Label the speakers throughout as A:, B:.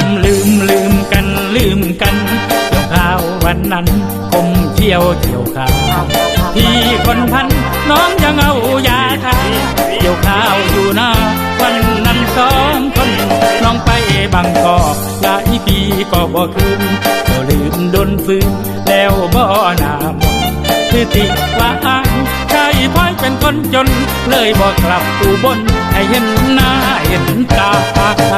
A: ำลืมลืมกันลืมกันเกี่ยวข้าววันนั้นคมเที่ยวเกี่ยวข้าวพี่คนพันน้องยังเอายาทาเกี่ยวข้าวอยู่หน้าวันนั้นสองคนน้องไปบางกอกหลายปีก็บ่คืนก็ลืมดนฟืนแล้วบ่นามนคือติว่าอ้างชายพ้อยเป็นคนจน เลยบอกกลับอูบนให้เห็นหน้าเห็นตาแถ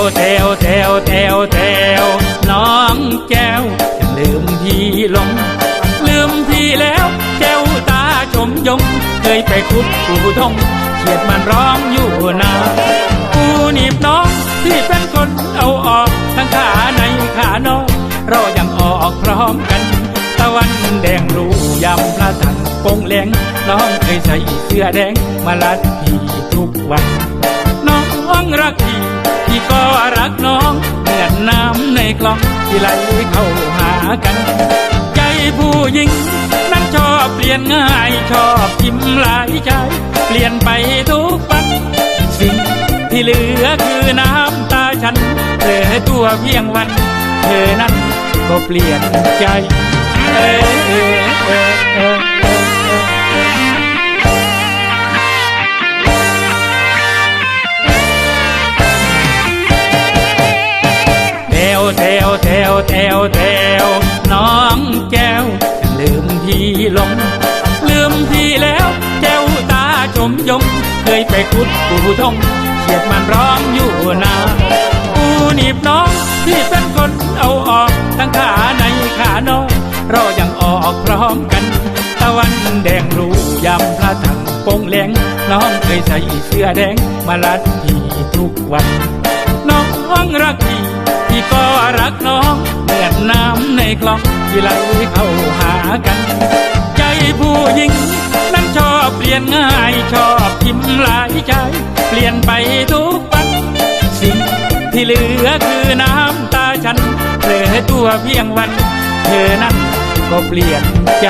A: วแถวแถวแถวแถวน้องแก้วจะลืมพี่ลง ลืมพี่แล้วแก้วตาชมยง เคยไปคุดกูทงเขียดมันร้องอยู่นากูหนีบน้องที่เป็นคนเอาออก ทั้งขาในขานอกเรายังออกพร้อมกัน ตะวันแดงรู้ยำพระถังปงแหลงน้องเคยใส่เสื้อแดงมาลัดพี่ทุกวัน น้องรัก พี่ก็รักน้องเหมือนน้ำในคลองที่ไหลเข้าหากัน ใจผู้หญิง นั้นชอบเปลี่ยนง่ายชอบทิมหลายใจ เปลี่ยนไปทุกวันสิ่งที่เหลือคือน้ำตาฉันเธอตัวเพียงวัน เธอนั้นก็เปลี่ยนใจ เออเออเออ แถวแถวน้องแก้วลืมพี่ลง ลืมพี่แล้วแก้วตาชมยงเคยไปคุดกูทงเขียดมันร้องอยู่นากูหนีบน้องที่เป็นคนเอาออกทั้งขาในขานอกเรายังออกพร้อมกัน ตะวันแดงรู้ยำพระถังปงแหลงน้องเคยใส่เสื้อแดงมาลัดพี่ทุกวัน น้องรักพี่พี่ก็รักน้อง น้ำในคลองที่ไหลเข้าหากัน ใจผู้หญิง นั้นชอบเปลี่ยนง่ายชอบทิมหลายใจ เปลี่ยนไปทุกวันสิ่งที่เหลือคือน้ำตาฉันเผลอตัวเพียงวัน เธอนั้นก็เปลี่ยนใจ